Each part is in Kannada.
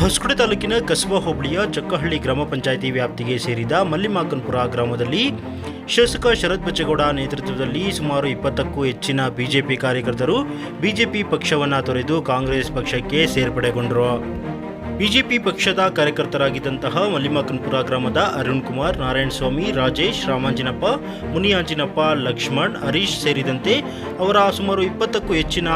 ಹೊಸಕೋಟೆ ತಾಲೂಕಿನ ಕಸಬಾ ಹೋಬಳಿಯ ಚಕ್ಕಹಳ್ಳಿ ಗ್ರಾಮ ಪಂಚಾಯಿತಿ ವ್ಯಾಪ್ತಿಗೆ ಸೇರಿದ ಮಲ್ಲಿಮಾಕನ್ಪುರ ಗ್ರಾಮದಲ್ಲಿ ಶಾಸಕ ಶರತ್ ಬಚ್ಚೇಗೌಡ ನೇತೃತ್ವದಲ್ಲಿ ಸುಮಾರು ಇಪ್ಪತ್ತಕ್ಕೂ ಹೆಚ್ಚಿನ ಬಿಜೆಪಿ ಕಾರ್ಯಕರ್ತರು ಬಿಜೆಪಿ ಪಕ್ಷವನ್ನು ತೊರೆದು ಕಾಂಗ್ರೆಸ್ ಪಕ್ಷಕ್ಕೆ ಸೇರ್ಪಡೆಗೊಂಡರು. ಬಿಜೆಪಿ ಪಕ್ಷದ ಕಾರ್ಯಕರ್ತರಾಗಿದ್ದಂತಹ ಮಲ್ಲಿಮಾಕನ್ಪುರ ಗ್ರಾಮದ ಅರುಣ್ ಕುಮಾರ್ ನಾರಾಯಣ ಸ್ವಾಮಿ ರಾಜೇಶ್, ರಾಮಾಂಜಿನಪ್ಪ, ಮುನಿಯಾಂಜಿನಪ್ಪ, ಲಕ್ಷ್ಮಣ್, ಹರೀಶ್ ಸೇರಿದಂತೆ ಅವರ ಸುಮಾರು ಇಪ್ಪತ್ತಕ್ಕೂ ಹೆಚ್ಚಿನ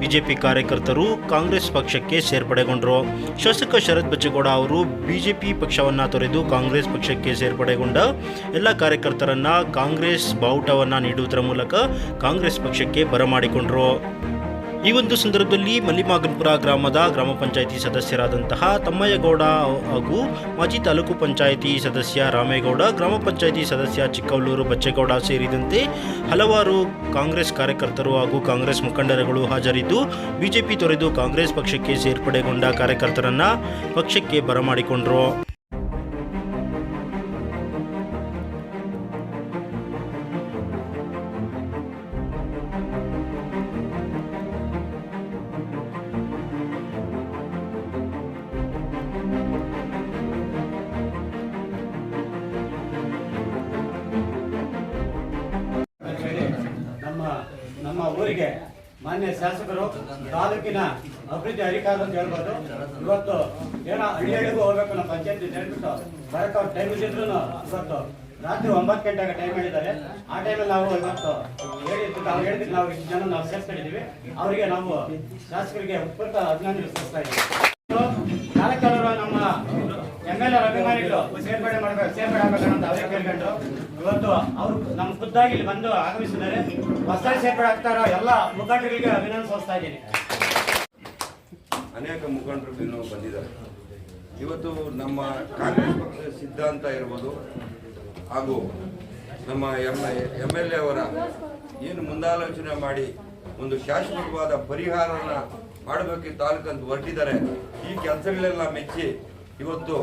ಬಿಜೆಪಿ ಕಾರ್ಯಕರ್ತರು ಕಾಂಗ್ರೆಸ್ ಪಕ್ಷಕ್ಕೆ ಸೇರ್ಪಡೆಗೊಂಡರು. ಶಾಸಕ ಶರತ್ ಬಚ್ಚೇಗೌಡ ಅವರು ಬಿಜೆಪಿ ಪಕ್ಷವನ್ನು ತೊರೆದು ಕಾಂಗ್ರೆಸ್ ಪಕ್ಷಕ್ಕೆ ಸೇರ್ಪಡೆಗೊಂಡ ಎಲ್ಲ ಕಾರ್ಯಕರ್ತರನ್ನ ಕಾಂಗ್ರೆಸ್ ಬಾವುಟವನ್ನು ನೀಡುವುದರ ಮೂಲಕ ಕಾಂಗ್ರೆಸ್ ಪಕ್ಷಕ್ಕೆ ಬರಮಾಡಿಕೊಂಡರು. ಈ ಒಂದು ಸಂದರ್ಭದಲ್ಲಿ ಮಲ್ಲಿಮಾಗನ್ಪುರ ಗ್ರಾಮದ ಗ್ರಾಮ ಪಂಚಾಯಿತಿ ಸದಸ್ಯರಾದಂತಹ ತಮ್ಮಯ್ಯಗೌಡ ಹಾಗೂ ಮಾಜಿ ತಾಲೂಕು ಪಂಚಾಯಿತಿ ಸದಸ್ಯ ರಾಮೇಗೌಡ, ಗ್ರಾಮ ಪಂಚಾಯಿತಿ ಸದಸ್ಯ ಚಿಕ್ಕವಲೂರು ಬಚ್ಚೇಗೌಡ ಸೇರಿದಂತೆ ಹಲವಾರು ಕಾಂಗ್ರೆಸ್ ಕಾರ್ಯಕರ್ತರು ಹಾಗೂ ಕಾಂಗ್ರೆಸ್ ಮುಖಂಡರುಗಳು ಹಾಜರಿದ್ದು, ಬಿಜೆಪಿ ತೊರೆದು ಕಾಂಗ್ರೆಸ್ ಪಕ್ಷಕ್ಕೆ ಸೇರ್ಪಡೆಗೊಂಡ ಕಾರ್ಯಕರ್ತರನ್ನ ಪಕ್ಷಕ್ಕೆ ಬರಮಾಡಿಕೊಂಡರು. ಊರಿಗೆ ಮಾನ್ಯ ಶಾಸಕರು, ತಾಲೂಕಿನ ಅಭಿವೃದ್ಧಿ ಅಧಿಕಾರ ಅಂತ ಹೇಳ್ಬೋದು. ಇವತ್ತು ಏನೋ ಹಳ್ಳಿ ಹಳ್ಳಿಗೂ ಹೋಗ್ಬೇಕು ನಮ್ಮ ಪಂಚಾಯತ್ ಹೇಳ್ಬಿಟ್ಟು ಬರಕ್ಕೆ ಅವ್ರು ಟೈಮ್ ಇದ್ರು ಇವತ್ತು ರಾತ್ರಿ ಒಂಬತ್ತು ಗಂಟೆಗೆ ಟೈಮ್ ಹೇಳಿದ್ದಾರೆ. ಆ ಟೈಮಲ್ಲಿ ನಾವು ಇವತ್ತು ಹೇಳಿದ್ದು ನಾವು ಹೇಳಿದ್ವಿ ನಾವು ಇಷ್ಟು ಜನ ನಾವು ಸೇರ್ಸ್ಕೊಂಡಿದ್ದೀವಿ ಅವರಿಗೆ ನಾವು ಶಾಸಕರಿಗೆ ಉತ್ಪತ್ತ ಅಭಿನಂದನೆ ಸಲ್ಲಿಸ್ತಾ ಇದ್ದೀವಿ. ಅಭಿಮಾನಿಗಳು ಸೇರ್ಪಡೆ ಮಾಡ್ಬೇಕು, ಸೇರ್ಪಡೆ ಕೇಳ್ಕೊಂಡು ಇವತ್ತು ಅವರು ನಮ್ಮ ಖುದ್ದಾಗಿ ಇಲ್ಲಿ ಬಂದು ಆಗಮಿಸಿದ್ದಾರೆ. ಹೊಸದಾಗಿ ಸೇರ್ಪಡೆ ಆಗ್ತಾರೋ ಎಲ್ಲ ಮುಖಂಡರಿಗೆ ಅಭಿನಂದನೆ ಇದ್ದೀನಿ. ಅನೇಕ ಮುಖಂಡರು ಇನ್ನೂ ಬಂದಿದ್ದಾರೆ. ಇವತ್ತು ನಮ್ಮ ಕಾಂಗ್ರೆಸ್ ಪಕ್ಷದ ಸಿದ್ಧಾಂತ ಇರ್ಬೋದು ಹಾಗೂ ನಮ್ಮ ಎಂ ಎಂ ಎಲ್ ಎ ಅವರ ಏನು ಮುಂದಾಲೋಚನೆ ಮಾಡಿ ಒಂದು ಶಾಶ್ವತವಾದ ಪರಿಹಾರನ ಮಾಡಬೇಕು ತಾಲೂಕಂತ ಹೊರಟಿದ್ದಾರೆ. ಈ ಕೆಲಸಗಳೆಲ್ಲ ಮೆಚ್ಚಿ ಇವತ್ತು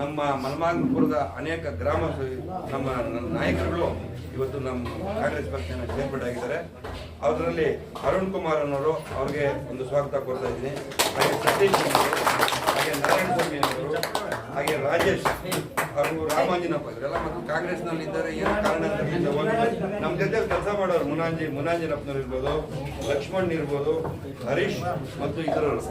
ನಮ್ಮ ಮಲಮಾಗಪುರದ ಅನೇಕ ಗ್ರಾಮ ನಮ್ಮ ನಾಯಕರುಗಳು ಇವತ್ತು ನಮ್ಮ ಕಾಂಗ್ರೆಸ್ ಪಕ್ಷನ ಸೇರ್ಪಡೆ ಆಗಿದ್ದಾರೆ. ಅದರಲ್ಲಿ ಅರುಣ್ ಕುಮಾರ್ ಅನ್ನೋರು ಅವ್ರಿಗೆ ಒಂದು ಸ್ವಾಗತ ಕೊಡ್ತಾ ಇದ್ದೀನಿ. ಹಾಗೆ ಸತೀಶ್ ಹಾಗೆ ನಾರಾಯಣ ಸ್ವಾಮಿ ಅವರು ಹಾಗೆ ರಾಜೇಶ್ ಹಾಗೂ ರಾಮಾಂಜಿನಪ್ಪ ಇವರೆಲ್ಲ ಮತ್ತು ಕಾಂಗ್ರೆಸ್ನಲ್ಲಿ ಇದ್ದಾರೆ. ಏನು ಕಾರಣ ನಮ್ಮ ಜೊತೆ ಕೆಲಸ ಮಾಡೋರು ಮುನಾಂಜಿ, ಮುನಾಂಜಿನಪ್ಪನವ್ರು ಇರ್ಬೋದು, ಲಕ್ಷ್ಮಣ್ ಇರ್ಬೋದು, ಹರೀಶ್ ಮತ್ತು ಇತರರು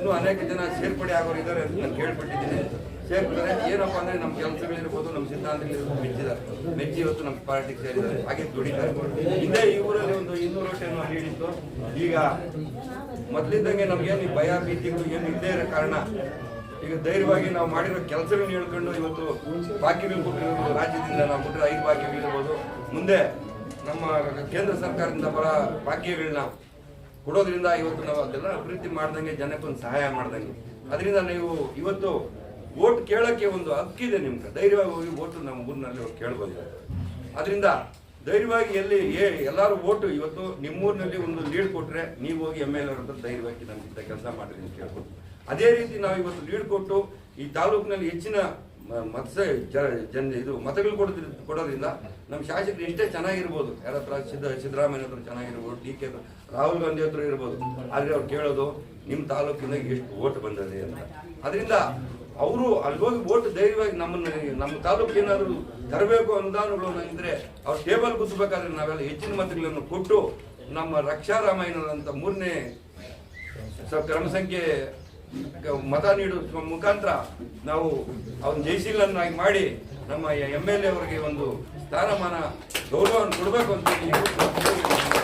ಇನ್ನೂ ಅನೇಕ ಜನ ಸೇರ್ಪಡೆ ಆಗೋರು ಇದ್ದಾರೆ ಅಂತ ನಾನು ಕೇಳ್ಬಿಟ್ಟಿದ್ದೀನಿ ಸೇರ್ಪಡೆ ಏನಪ್ಪ ಅಂದರೆ ನಮ್ಮ ಕೆಲಸಗಳಿರ್ಬೋದು, ನಮ್ಮ ಸಿದ್ಧಾಂತಗಳಿರ್ಬೋದು, ಮೆಚ್ಚಿದ್ದಾರೆ. ಮೆಚ್ಚಿ ಇವತ್ತು ನಮ್ಮ ಪಾರ್ಟಿಗೆ ಸೇರಿದ್ದಾರೆ. ಹಾಗೆ ದುಡಿತಾರೆ. ಹಿಂದೆ ಈ ಊರಲ್ಲಿ ಒಂದು ಇನ್ನೂರು ವರ್ಷ ನೀಡಿತ್ತು. ಈಗ ಮೊದಲಿದ್ದಂಗೆ ನಮ್ಗೇನು ಈ ಭಯ ಭೀತಿಗಳು ಏನು ಇದ್ದೇ ಇರೋ ಕಾರಣ. ಈಗ ಧೈರ್ಯವಾಗಿ ನಾವು ಮಾಡಿರೋ ಕೆಲಸಗಳನ್ನ ಹೇಳ್ಕೊಂಡು ಇವತ್ತು ಬಾಕಿಗಳು ಕೊಟ್ಟಿರೋದು ರಾಜ್ಯದಿಂದ ನಾವು ಕೊಟ್ಟಿರೋ ಐದು ಬಾಕಿಗಳಿರ್ಬೋದು ಮುಂದೆ ನಮ್ಮ ಕೇಂದ್ರ ಸರ್ಕಾರದಿಂದ ಬರೋ ಬಾಕಿಗಳನ್ನ ಕೊಡೋದ್ರಿಂದ ಇವತ್ತು ನಾವು ಅದೆಲ್ಲ ಅಭಿವೃದ್ಧಿ ಮಾಡ್ದಂಗೆ, ಜನಕ್ಕೊಂದು ಸಹಾಯ ಮಾಡ್ದಂಗೆ. ಅದರಿಂದ ನೀವು ಇವತ್ತು ಓಟ್ ಕೇಳೋಕ್ಕೆ ಒಂದು ಹಕ್ಕಿದೆ ನಿಮ್ಗೆ. ಧೈರ್ಯವಾಗಿ ಹೋಗಿ ಓಟು ನಮ್ಮ ಊರಿನಲ್ಲಿ ಕೇಳ್ಬೋದು. ಅದರಿಂದ ಧೈರ್ಯವಾಗಿ ಎಲ್ಲಿ ಏ, ಎಲ್ಲರೂ ಓಟು ಇವತ್ತು ನಿಮ್ಮೂರಿನಲ್ಲಿ ಒಂದು ಲೀಡ್ ಕೊಟ್ಟರೆ ನೀವು ಹೋಗಿ ಎಂ ಎಲ್ ಅಂತ ಧೈರ್ಯವಾಗಿ ನಮ್ಗಿಂತ ಕೆಲಸ ಮಾಡಿರಿ ಅಂತ ಕೇಳ್ಬೋದು ಅದೇ ರೀತಿ ನಾವು ಇವತ್ತು ಲೀಡ್ ಕೊಟ್ಟು ಈ ತಾಲೂಕಿನಲ್ಲಿ ಹೆಚ್ಚಿನ ಮತ್ಸ ಜ- ಜನ ಇದು ಮತಗಳು ಕೊಡೋದ್ರ, ಕೊಡೋದ್ರಿಂದ ನಮ್ಮ ಶಾಸಕರು ಇಷ್ಟೇ ಚೆನ್ನಾಗಿರ್ಬೋದು. ಯಾರ ಹತ್ರ ಸಿದ್ದ, ಸಿದ್ದರಾಮಯ್ಯ ಹತ್ರ ಚೆನ್ನಾಗಿರ್ಬೋದು, ಡಿ ಕೆ ರಾಹುಲ್ ಗಾಂಧಿ ಹತ್ರ ಇರ್ಬೋದು. ಆದರೆ ಅವ್ರು ಕೇಳೋದು ನಿಮ್ಮ ತಾಲೂಕಿನಾಗ ಎಷ್ಟು ಓಟ್ ಬಂದಿದೆ ಅಂತ. ಅದರಿಂದ ಅವರು ಅಲ್ಲಿ ಹೋಗಿ ಓಟ್ ಧೈರ್ಯವಾಗಿ ನಮ್ಮನ್ನು, ನಮ್ಮ ತಾಲೂಕು ಏನಾದರೂ ತರಬೇಕು ಅನುದಾನಗಳು ಇದ್ದರೆ ಅವ್ರ ಟೇಬಲ್ ಕುಸಬೇಕಾದ್ರೆ ನಾವೆಲ್ಲ ಹೆಚ್ಚಿನ ಮತಗಳನ್ನು ಕೊಟ್ಟು ನಮ್ಮ ರಕ್ಷಾರಾಮಯ್ಯನವರಂತ ಮೂರನೇ ಸ- ಕ್ರಮ ಸಂಖ್ಯೆ ಮತ ನೀಡುವ ಮುಖಾಂತರ ನಾವು ಅವನ್ನ ಜಯಶೀಲನ್ನಾಗಿ ಮಾಡಿ ನಮ್ಮ ಎಂ ಎಲ್ ಎ ಅವರಿಗೆ ಒಂದು ಸ್ಥಾನಮಾನ ಗೌರವವನ್ನು ಕೊಡಬೇಕು ಅಂತ